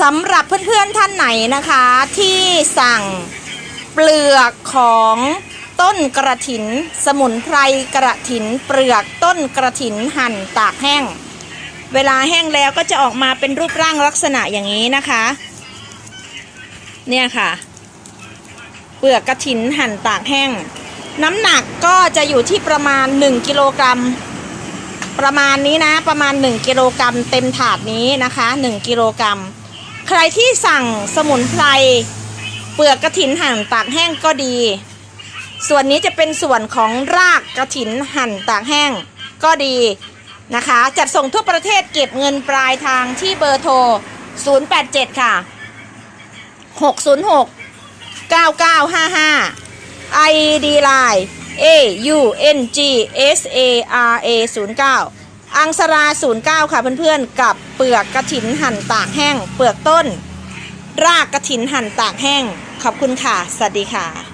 สำหรับเพื่อนๆท่านไหนนะคะที่สั่งเปลือกของต้นกระถิน สมุนไพรกระถิน เปลือกต้นกระถินหั่นตากแห้ง เวลาแห้งแล้วก็จะออกมาเป็นรูปร่างลักษณะอย่างนี้นะคะ เนี่ยค่ะ เปลือกกระถินหั่นตากแห้ง น้ำหนักก็จะอยู่ที่ประมาณ 1 กิโลกรัมประมาณนี้นะประมาณ 1 กิโลกรัมเต็มถาดนี้นะคะ 1 กิโลกรัม ใครที่สั่งสมุนไพรเปลือกกระถินหั่นตากแห้งก็ดี ส่วนนี้จะเป็นส่วนของรากกระถินหั่นตากแห้งก็ดีนะคะ จัดส่งทั่วประเทศเก็บเงินปลายทางที่เบอร์โทร 087 ค่ะ 606 9955 ID Line A U N G S A R A 09 อังสรา 09 ค่ะเพื่อนๆ กับเปลือกกระถินหั่นตากแห้ง เปลือกต้น รากกระถินหั่นตากแห้ง ขอบคุณค่ะ สวัสดีค่ะ